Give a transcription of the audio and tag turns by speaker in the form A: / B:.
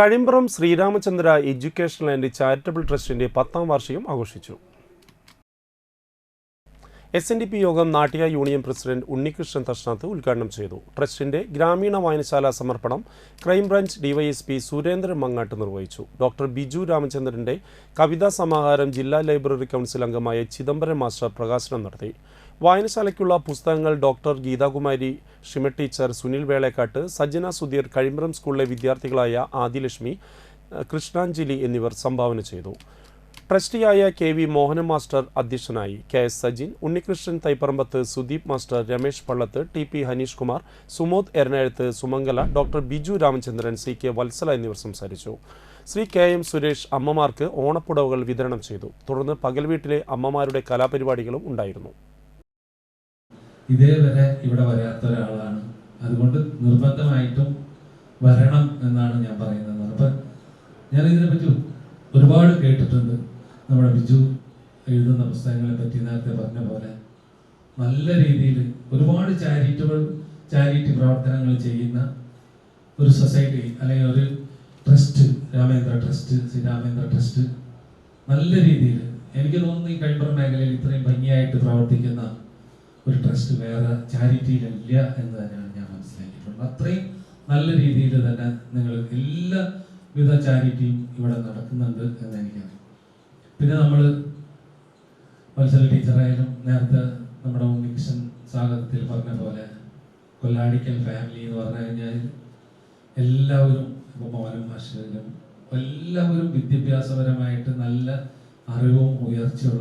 A: Kazhimbram Sreeramachandra educational and charitable ട്രസ്റ്റിന്റെ പത്താം വാർഷികം ആഘോഷിച്ചു. S N D P Yogam Nattika union president Unnikrishnan Thashnath ഉദ്ഘാടനം ചെയ്തു. ട്രസ്റ്റിന്റെ ഗ്രാമീണ വായനശാല സമർപ്പണം ക്രൈംബ്രാഞ്ച് ഡിവൈഎസ്പി സുരേന്ദ്രൻ മങ്ങാട്ട് നിർവഹിച്ചു. ഡോക്ടർ ബിജു രാമചന്ദ്രന്റെ കവിതാ സമാഹാരം ജില്ലാ ലൈബ്രറി കൗൺസിൽ അംഗമായ ചിദംബരം മാസ്റ്റർ പ്രകാശനം നടത്തി. വായനശാലയ്ക്കുള്ള പുസ്തകങ്ങൾ ഡോക്ടർ ഗീതാകുമാരി ഷിമ ടീച്ചർ സുനിൽ വേളേക്കാട്ട് സജ്ജന സുധീർ കഴിമ്പ്രം സ്കൂളിലെ വിദ്യാർത്ഥികളായ ആദിലക്ഷ്മി കൃഷ്ണാഞ്ജലി എന്നിവർ സംഭാവന ചെയ്തു. ട്രസ്റ്റിയായ കെ വി മോഹനൻ മാസ്റ്റർ അധ്യക്ഷനായി K S Sajin Unnikrishnan Thaiparambath Sudeep master Ramesh Pallath T P Haneesh Kumar Sumod എറണാകുളത്ത് Sumangala doctor Biju Ramachandran C K Vatsala എന്നിവർ സംസാരിച്ചു. ശ്രീ കെ എം സുരേഷ് അമ്മമാർക്ക് ഓണപ്പുടവകൾ വിതരണം ചെയ്തു. തുടർന്ന് പകൽ വീട്ടിലെ അമ്മമാരുടെ കലാപരിപാടികളും ഉണ്ടായിരുന്നു.
B: ഇതേവരെ ഇവിടെ വരാത്ത ഒരാളാണ്. അതുകൊണ്ട് നിർബന്ധമായിട്ടും വരണം എന്നാണ് ഞാൻ പറയുന്നത്. ഞാൻ ഇതിനെപ്പറ്റി ഒരുപാട് കേട്ടിട്ടുണ്ട്. നമ്മുടെ ബിജു എഴുതുന്ന പുസ്തകങ്ങളെ പറ്റി നേരത്തെ പറഞ്ഞ പോലെ നല്ല രീതിയിൽ ഒരുപാട് ചാരിറ്റബിൾ ചാരിറ്റി പ്രവർത്തനങ്ങൾ ചെയ്യുന്ന ഒരു സൊസൈറ്റി അല്ലെങ്കിൽ ഒരു trust Ramendra trust Shri Ramendra trust നല്ല രീതിയിൽ എനിക്ക് തോന്നുന്നു ഈ കൈബർ മേഖലയിൽ ഇത്രയും ഭംഗിയായിട്ട് പ്രവർത്തിക്കുന്ന ഒരു ട്രസ്റ്റ് വേറെ ചാരിറ്റിയിലില്ല എന്ന് തന്നെയാണ് ഞാൻ മനസ്സിലാക്കിയിട്ടുള്ളത്. അത്രയും നല്ല രീതിയിൽ തന്നെ നിങ്ങൾ എല്ലാവിധ ചാരിറ്റിയും ഇവിടെ നടക്കുന്നുണ്ട് എന്ന് എനിക്കറിയാം പിന്നെ നമ്മൾ മത്സര ടീച്ചറായാലും നേരത്തെ നമ്മുടെ ഉണ്ണികൃഷ്ണൻ സ്വാഗതത്തിൽ പറഞ്ഞ പോലെ കൊല്ലാടിക്കൽ ഫാമിലി എന്ന് പറഞ്ഞു കഴിഞ്ഞാൽ എല്ലാവരും ഇപ്പോൾ മോനും ഭാഷയിലും എല്ലാവരും വിദ്യാഭ്യാസപരമായിട്ട് നല്ല അറിവും ഉയർച്ചയുള്ള